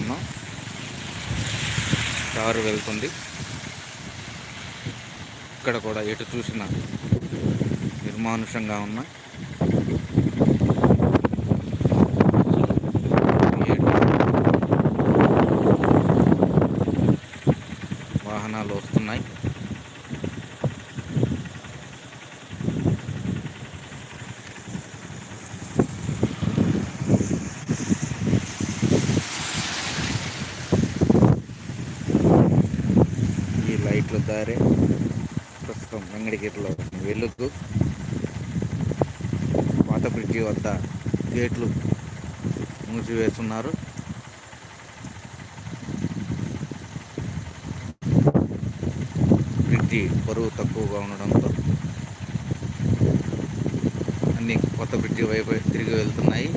ఉన్నాం కారు వెళ్తుంది. ఇక్కడ కూడా ఎటు చూసిన నిర్మానుషంగా ఉన్న వాహనాలు వస్తున్నాయి. ఈ లైట్ల ప్రస్తుతం వెంగడగిరిలో వెలుగు పాత బ్రిడ్జి వద్ద గేట్లు మూసివేస్తున్నారు. బ్రిడ్జి బరువు తక్కువగా ఉండడంతో అన్ని కొత్త బ్రిడ్జి వైపు తిరిగి వెళ్తున్నాయి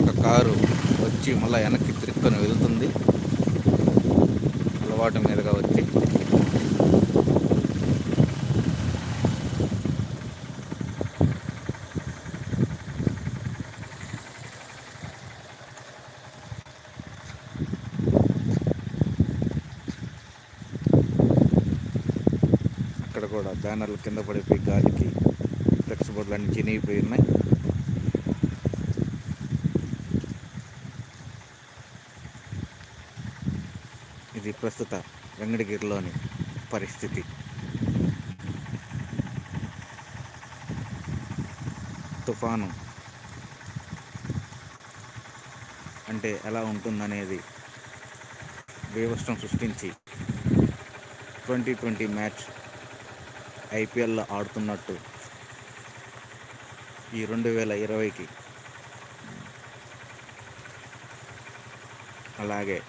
ఒక కారు వచ్చి మళ్ళీ వెనక్కి తిరుక్కొని వెళ్తుంది. అలవాటు మీదుగా వచ్చి. అక్కడ కూడా బ్యానర్లు కింద పడిపోయి గాలికి ఫ్లెక్స్ బోర్డులన్నీ అన్ని చినిగిపోయి ఉన్నాయి. ఇది ప్రస్తుత వెంకటగిరిలోని పరిస్థితి. తుఫాను అంటే ఎలా ఉంటుందనేది బీభత్సం సృష్టించి ట్వంటీ ట్వంటీ మ్యాచ్ ఐపీఎల్లో ఆడుతున్నట్టు ఈ రెండు వేల ఇరవైకి. అలాగే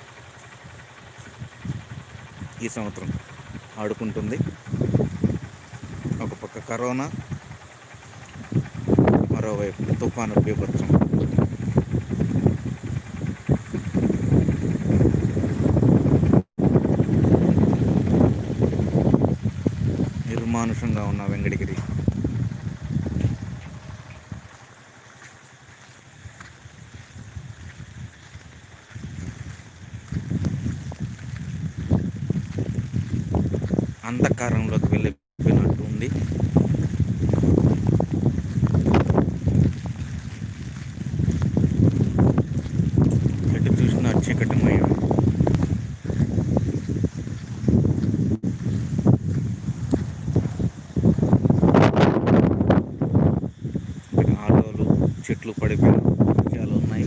ఈ సంవత్సరం ఆడుకుంటుంది. ఒక పక్క కరోనా మరోవైపు తుఫాను బీభత్సం. నిర్మానుషంగా ఉన్న వెంకటగిరి అంధకారంలోకి వెళ్ళిపోయినట్టు ఉంది. ఎటు చూసిన చీకటిమయం. ఇక్కడ ఆటోలు చెట్లు పడిపోయాయి దృశ్యాలు ఉన్నాయి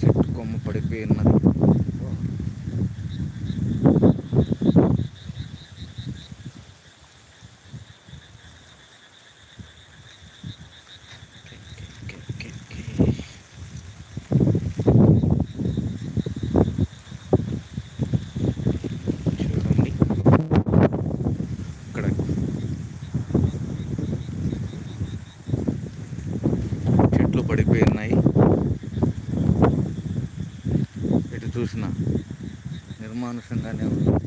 చెట్టు కొమ్మ పడిపోయి ఉన్నది చూడండి ఇక్కడ చెట్లు పడిపోయి ఉన్నాయి ఎటు చూసినా. నిర్మానుషంగానే ఉంది.